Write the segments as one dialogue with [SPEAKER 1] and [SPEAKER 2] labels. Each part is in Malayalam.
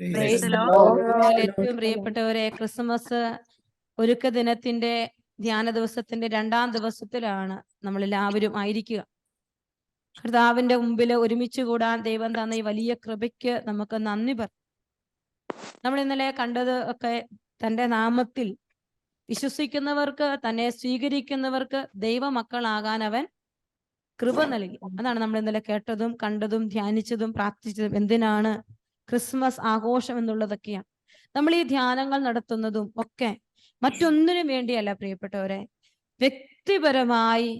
[SPEAKER 1] ഏറ്റവും പ്രിയപ്പെട്ടവരെ ക്രിസ്മസ് ഒരുക്ക ദിനത്തിന്റെ ധ്യാന ദിവസത്തിന്റെ രണ്ടാം ദിവസത്തിലാണ് നമ്മൾ എല്ലാവരും ആയിരിക്കുക. കർത്താവിന്റെ മുമ്പിൽ ഒരുമിച്ച് കൂടാൻ ദൈവം തന്ന ഈ വലിയ കൃപയ്ക്ക് നമുക്ക് നന്ദി പറ നമ്മൾ ഇന്നലെ കണ്ടത് ഒക്കെ തന്റെ നാമത്തിൽ വിശ്വസിക്കുന്നവർക്ക് തന്നെ സ്വീകരിക്കുന്നവർക്ക് ദൈവമക്കളാകാൻ അവൻ കൃപ നൽകി. അതാണ് നമ്മൾ ഇന്നലെ കേട്ടതും കണ്ടതും ധ്യാനിച്ചതും പ്രാർത്ഥിച്ചതും. എന്തിനാണ് ക്രിസ്മസ് ആഘോഷം എന്നുള്ളതൊക്കെയാണ്. നമ്മൾ ഈ ധ്യാനങ്ങൾ നടത്തുന്നതും ഒക്കെ മറ്റൊന്നിനും വേണ്ടിയല്ല പ്രിയപ്പെട്ടവരെ. വ്യക്തിപരമായി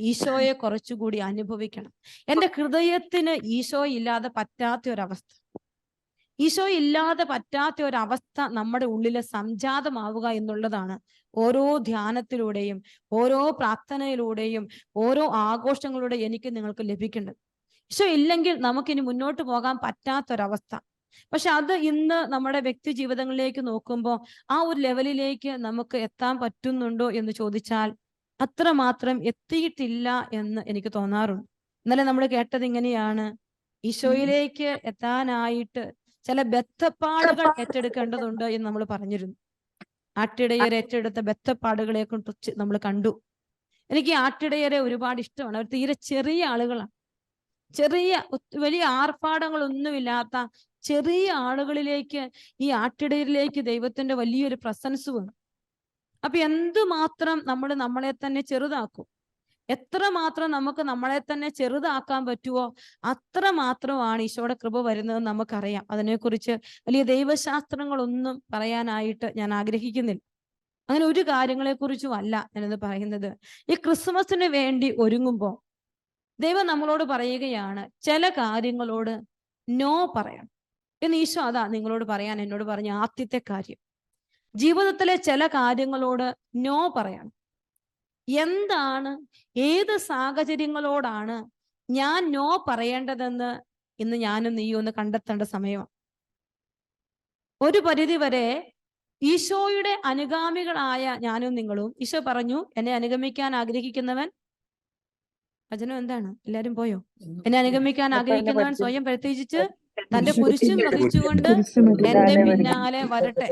[SPEAKER 1] ഈശോയെ കുറച്ചുകൂടി അനുഭവിക്കണം. എന്റെ ഹൃദയത്തിന് ഈശോ ഇല്ലാതെ പറ്റാത്ത ഒരവസ്ഥ. ഈശോ ഇല്ലാതെ പറ്റാത്ത ഒരവസ്ഥ നമ്മുടെ ഉള്ളിൽ സംജാതമാവുക എന്നുള്ളതാണ് ഓരോ ധ്യാനത്തിലൂടെയും ഓരോ പ്രാർത്ഥനയിലൂടെയും ഓരോ ആഘോഷങ്ങളിലൂടെ എനിക്ക് നിങ്ങൾക്ക് ലഭിക്കേണ്ടത്. ഈശോ ഇല്ലെങ്കിൽ നമുക്കിനി മുന്നോട്ട് പോകാൻ പറ്റാത്തൊരവസ്ഥ പക്ഷെ അത് ഇന്ന് നമ്മുടെ വ്യക്തി ജീവിതങ്ങളിലേക്ക് നോക്കുമ്പോൾ ആ ഒരു ലെവലിലേക്ക് നമുക്ക് എത്താൻ പറ്റുന്നുണ്ടോ എന്ന് ചോദിച്ചാൽ അത്രമാത്രം എത്തിയിട്ടില്ല എന്ന് എനിക്ക് തോന്നാറുണ്ട്. ഇന്നലെ നമ്മൾ കേട്ടത് ഇങ്ങനെയാണ്. ഈശോയിലേക്ക് എത്താനായിട്ട് ചില ബദ്ധപ്പാടുകൾ ഏറ്റെടുക്കേണ്ടതുണ്ട് എന്ന് നമ്മൾ പറഞ്ഞിരുന്നു. ആട്ടിടയർ ഏറ്റെടുത്ത ബദ്ധപ്പാടുകളെ കുറിച്ച് നമ്മൾ കണ്ടു. എനിക്ക് ആട്ടിടയരെ ഒരുപാട് ഇഷ്ടമാണ്. അവർ തീരെ ചെറിയ ആളുകളാണ്. ചെറിയ വലിയ ആർഭാടങ്ങളൊന്നുമില്ലാത്ത ചെറിയ ആളുകളിലേക്ക് ഈ ആട്ടിടയിലേക്ക് ദൈവത്തിന്റെ വലിയൊരു പ്രസൻസ് വന്നു. അപ്പൊ എന്തുമാത്രം നമ്മൾ നമ്മളെ തന്നെ ചെറുതാക്കും? എത്ര മാത്രം നമുക്ക് നമ്മളെ തന്നെ ചെറുതാക്കാൻ പറ്റുമോ അത്ര മാത്രമാണ് ഈശോയുടെ കൃപ വരുന്നത് നമുക്കറിയാം. അതിനെക്കുറിച്ച് വലിയ ദൈവശാസ്ത്രങ്ങളൊന്നും പറയാനായിട്ട് ഞാൻ ആഗ്രഹിക്കുന്നില്ല. അങ്ങനെ ഒരു കാര്യങ്ങളെ കുറിച്ചും അല്ല ഞാനിത് പറയുന്നത്. ഈ ക്രിസ്മസിന് വേണ്ടി ഒരുങ്ങുമ്പോൾ ദൈവം നമ്മളോട് പറയുകയാണ് ചില കാര്യങ്ങളോട് നോ പറയണം. എന്ന് ഈശോ അതാ നിങ്ങളോട് പറയാൻ എന്നോട് പറഞ്ഞ ആദ്യത്തെ കാര്യം. ജീവിതത്തിലെ ചില കാര്യങ്ങളോട് നോ പറയണം എന്താണ് ഏത് സാഹചര്യങ്ങളോടാണ് ഞാൻ നോ പറയേണ്ടതെന്ന് ഇന്ന് ഞാനും നീയും ഒന്ന് കണ്ടെത്തേണ്ട സമയമാണ് ഒരു പരിധി വരെ ഈശോയുടെ അനുഗാമികളായ ഞാനും നിങ്ങളും ഈശോ പറഞ്ഞു എന്നെ അനുഗമിക്കാൻ ആഗ്രഹിക്കുന്നവൻ വചനം എന്താണ്? എല്ലാരും പോയോ? എന്നെ അനുഗമിക്കാൻ ആഗ്രഹിക്കുന്നവൻ സ്വയം പ്രത്യേകിച്ച് തന്റെ കുരിശും വഹിച്ചുകൊണ്ട് എന്റെ പിന്നാലെ വരട്ടെ.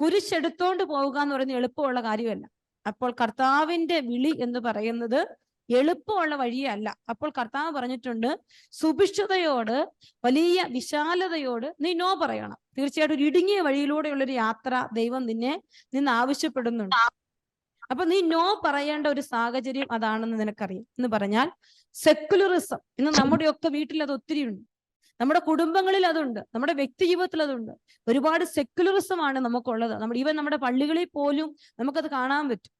[SPEAKER 1] കുരിശെടുത്തോണ്ട് പോവുക എന്ന് പറയുന്നത് എളുപ്പമുള്ള കാര്യമല്ല. അപ്പോൾ കർത്താവിന്റെ വിളി എന്ന് പറയുന്നത് എളുപ്പമുള്ള വഴിയല്ല അപ്പോൾ കർത്താവ് പറഞ്ഞിട്ടുണ്ട് സുഭിക്ഷതയോട് വലിയ വിശാലതയോട് നീ നോ പറയണം. തീർച്ചയായിട്ടും ഒരു ഇടുങ്ങിയ വഴിയിലൂടെയുള്ള ഒരു യാത്ര ദൈവം നിന്നെ നിന്ന് ആവശ്യപ്പെടുന്നുണ്ട്. അപ്പൊ നീ നോ പറയേണ്ട ഒരു സാഹചര്യം അതാണെന്ന് നിനക്കറിയാം. എന്ന് പറഞ്ഞാൽ സെക്കുലറിസം ഇന്ന് നമ്മുടെയൊക്കെ വീട്ടിൽ അത് ഒത്തിരി ഉണ്ട് നമ്മുടെ കുടുംബങ്ങളിൽ അതുണ്ട്. നമ്മുടെ വ്യക്തി ജീവിതത്തിൽ അതുണ്ട്. ഒരുപാട് സെക്യുലറിസം ആണ് നമുക്കുള്ളത്. നമ്മുടെ ഈവൻ നമ്മുടെ പള്ളികളിൽ പോലും നമുക്കത് കാണാൻ പറ്റും.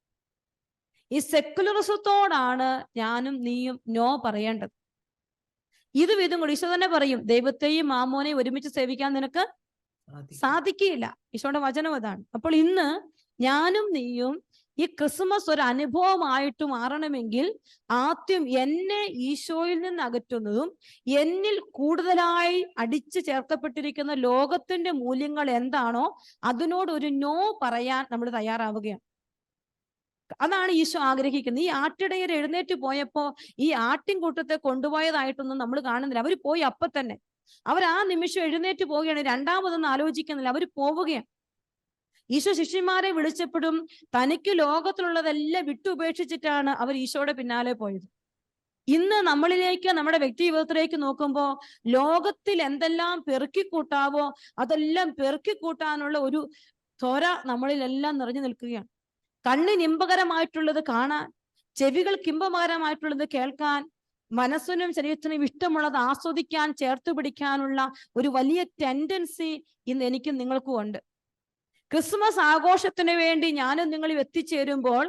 [SPEAKER 1] ഈ സെക്യുലറിസത്തോടാണ് ഞാനും നീയും നോ പറയേണ്ടത്. ഇത് വിധം കൂടി ഈശോ തന്നെ പറയും ദൈവത്തെയും മാമോനെയും ഒരുമിച്ച് സേവിക്കാൻ നിനക്ക് സാധിക്കില്ല. ഈശോയുടെ വചനം അതാണ്. അപ്പോൾ ഇന്ന് ഞാനും നീയും ഈ ക്രിസ്മസ് ഒരു അനുഭവമായിട്ട് മാറണമെങ്കിൽ ആദ്യം എന്നെ ഈശോയിൽ നിന്ന് അകറ്റുന്നതും എന്നിൽ കൂടുതലായി അടിച്ചു ചേർക്കപ്പെട്ടിരിക്കുന്ന ലോകത്തിന്റെ മൂല്യങ്ങൾ എന്താണോ അതിനോട് ഒരു നോ പറയാൻ നമ്മൾ തയ്യാറാവുകയാണ്. അതാണ് ഈശോ ആഗ്രഹിക്കുന്നത്. ഈ ആട്ടിടയർ എഴുന്നേറ്റ് പോയപ്പോ ഈ ആട്ടിൻകൂട്ടത്തെ കൊണ്ടുപോയതായിട്ടൊന്നും നമ്മൾ കാണുന്നില്ല. അവർ പോയി അപ്പൊ തന്നെ അവർ ആ നിമിഷം എഴുന്നേറ്റ് പോവുകയാണ്. രണ്ടാമതൊന്നും ആലോചിക്കുന്നില്ല. അവർ പോവുകയാണ്. ഈശോ ശിഷ്യന്മാരെ വിളിച്ചപ്പോഴും തനിക്ക് ലോകത്തിലുള്ളതെല്ലാം വിട്ടുപേക്ഷിച്ചിട്ടാണ് അവർ ഈശോയുടെ പിന്നാലെ പോയത്. ഇന്ന് നമ്മളിലേക്ക് നമ്മുടെ വ്യക്തി ജീവിതത്തിലേക്ക് നോക്കുമ്പോൾ ലോകത്തിൽ എന്തെല്ലാം പെറുക്കിക്കൂട്ടാവോ അതെല്ലാം പെറുക്കിക്കൂട്ടാനുള്ള ഒരു ത്വര നമ്മളിലെല്ലാം നിറഞ്ഞു നിൽക്കുകയാണ്. കണ്ണിന് ഇമ്പകരമായിട്ടുള്ളത് കാണാൻ ചെവികൾ ഇമ്പകരമായിട്ടുള്ളത് കേൾക്കാൻ മനസ്സിനും ശരീരത്തിനും ഇഷ്ടമുള്ളത് ആസ്വദിക്കാൻ ചേർത്ത് പിടിക്കാനുള്ള ഒരു വലിയ ടെൻഡൻസി ഇന്ന് എനിക്കും നിങ്ങൾക്കും ഉണ്ട്. ക്രിസ്മസ് ആഘോഷത്തിന് വേണ്ടി ഞാനും നിങ്ങളും എത്തിച്ചേരുമ്പോൾ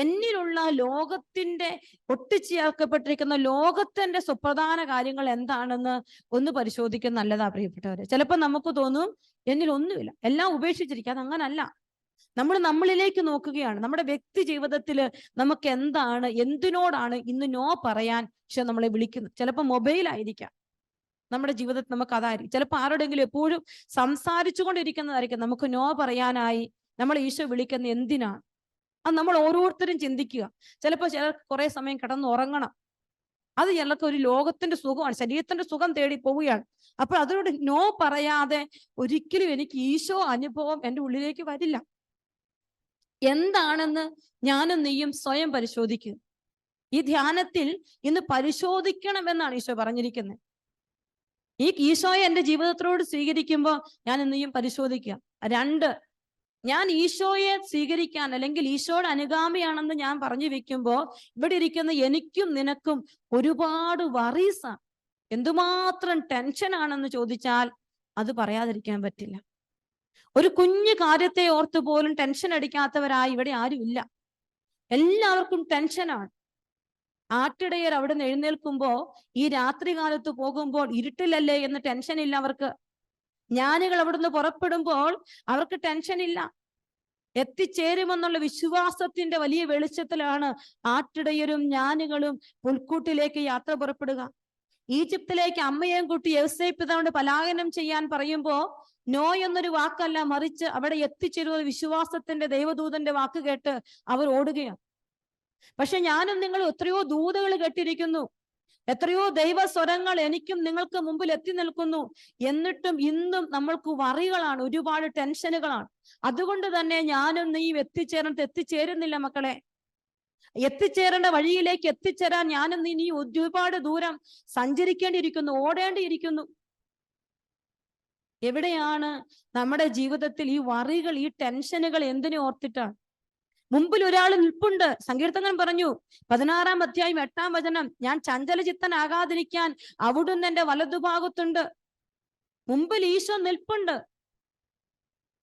[SPEAKER 1] എന്നിലുള്ള ലോകത്തിന്റെ ഒട്ടിച്ചേർക്കപ്പെട്ടിരിക്കുന്ന ലോകത്തിന്റെ സുപ്രധാന കാര്യങ്ങൾ എന്താണെന്ന് ഒന്ന് പരിശോധിക്കുന്ന നല്ലതാ പ്രിയപ്പെട്ടവരെ. ചിലപ്പോൾ നമുക്ക് തോന്നും എന്നിലൊന്നുമില്ല എല്ലാം ഉപേക്ഷിച്ചിരിക്കുക. അത് അങ്ങനല്ല. നമ്മൾ നമ്മളിലേക്ക് നോക്കുകയാണ്. നമ്മുടെ വ്യക്തി ജീവിതത്തിൽ നമുക്ക് എന്താണ് എന്തിനോടാണ് ഇന്ന് നോ പറയാൻ പക്ഷെ നമ്മളെ വിളിക്കുന്നത്? ചിലപ്പോൾ മൊബൈൽ ആയിരിക്കാം നമ്മുടെ ജീവിതത്തിൽ നമുക്ക് അതായിരിക്കും. ചിലപ്പോൾ ആരോടെങ്കിലും എപ്പോഴും സംസാരിച്ചു കൊണ്ടിരിക്കുന്നതായിരിക്കും നമുക്ക് നോ പറയാനായി നമ്മൾ ഈശോ വിളിക്കുന്ന എന്തിനാണ്? അത് നമ്മൾ ഓരോരുത്തരും ചിന്തിക്കുക. ചിലപ്പോൾ ചിലർ കുറെ സമയം കിടന്ന് ഉറങ്ങണം അത് ചിലർക്ക് ഒരു ലോകത്തിന്റെ സുഖമാണ്. ശരീരത്തിന്റെ സുഖം തേടി പോവുകയാണ്. അപ്പോൾ അതിനോട് നോ പറയാതെ ഒരിക്കലും എനിക്ക് ഈശോ അനുഭവം എന്റെ ഉള്ളിലേക്ക് വരില്ല. എന്താണെന്ന് ഞാനും നീയും സ്വയം പരിശോധിക്കുക ഈ ധ്യാനത്തിൽ ഇന്ന് പരിശോധിക്കണമെന്നാണ് ഈശോ പറഞ്ഞിരിക്കുന്നത്. ഈ ഈശോയെ എന്റെ ജീവിതത്തിലോട് സ്വീകരിക്കുമ്പോൾ ഞാൻ ഇന്നെയും പരിശോധിക്കുക. രണ്ട് ഞാൻ ഈശോയെ സ്വീകരിക്കാൻ അല്ലെങ്കിൽ ഈശോയുടെ അനുഗാമിയാണെന്ന് ഞാൻ പറഞ്ഞു വെക്കുമ്പോൾ ഇവിടെ ഇരിക്കുന്ന എനിക്കും നിനക്കും ഒരുപാട് വറീസാണ് എന്തുമാത്രം ടെൻഷൻ ആണെന്ന് ചോദിച്ചാൽ അത് പറയാതിരിക്കാൻ പറ്റില്ല. ഒരു കുഞ്ഞു കാര്യത്തെ ഓർത്ത് പോലും ടെൻഷൻ അടിക്കാത്തവരായി ഇവിടെ ആരുമില്ല. എല്ലാവർക്കും ടെൻഷനാണ് ആട്ടിടയർ അവിടെ നിന്ന് എഴുന്നേൽക്കുമ്പോ ഈ രാത്രി കാലത്ത് പോകുമ്പോൾ ഇരുട്ടിലല്ലേ എന്ന് ടെൻഷൻ ഇല്ല അവർക്ക്. ജ്ഞാനികൾ അവിടുന്ന് പുറപ്പെടുമ്പോൾ അവർക്ക് ടെൻഷൻ ഇല്ല. എത്തിച്ചേരുമെന്നുള്ള വിശ്വാസത്തിന്റെ വലിയ വെളിച്ചത്തിലാണ് ആട്ടിടയരും ജ്ഞാനികളും പുൽക്കൂട്ടിലേക്ക് യാത്ര പുറപ്പെടുക. ഈജിപ്തിലേക്ക് അമ്മയെയും കൂട്ടി യവസേ പലായനം ചെയ്യാൻ പറയുമ്പോ നോ എന്നൊരു വാക്കല്ല മറിച്ച് അവിടെ എത്തിച്ചേരുന്ന വിശ്വാസത്തിന്റെ ദൈവദൂതന്റെ വാക്ക് കേട്ട് അവർ ഓടുകയാണ്. പക്ഷെ ഞാനും നിങ്ങൾ എത്രയോ ദൂതകൾ കെട്ടിരിക്കുന്നു. എത്രയോ ദൈവ സ്വരങ്ങൾ എനിക്കും നിങ്ങൾക്ക് മുമ്പിൽ എത്തി നിൽക്കുന്നു. എന്നിട്ടും ഇന്നും നമ്മൾക്ക് വറികളാണ് ഒരുപാട് ടെൻഷനുകളാണ്. അതുകൊണ്ട് തന്നെ ഞാനും നീയും എത്തിച്ചേരേണ്ടത് എത്തിച്ചേരുന്നില്ല മക്കളെ. എത്തിച്ചേരേണ്ട വഴിയിലേക്ക് എത്തിച്ചേരാൻ ഞാനും നീ നീ ഒരുപാട് ദൂരം സഞ്ചരിക്കേണ്ടിയിരിക്കുന്നു ഓടേണ്ടിയിരിക്കുന്നു. എവിടെയാണ് നമ്മുടെ ജീവിതത്തിൽ ഈ വറികൾ ഈ ടെൻഷനുകൾ എന്തിനു ഓർത്തിട്ടാണ്? മുമ്പിൽ ഒരാൾ നിൽപ്പുണ്ട്. സങ്കീർത്തകൻ പറഞ്ഞു പതിനാറാം അധ്യായം എട്ടാം വചനം ഞാൻ ചഞ്ചലചിത്തനാകാതിരിക്കാൻ അവിടുന്ന് എന്റെ വലതുഭാഗത്തുണ്ട്. മുമ്പിൽ ഈശോ നിൽപ്പുണ്ട്.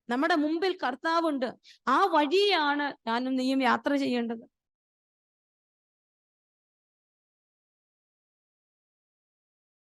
[SPEAKER 1] നമ്മുടെ മുമ്പിൽ കർത്താവുണ്ട്. ആ വഴിയാണ് ഞാനും നീയും യാത്ര ചെയ്യേണ്ടത്.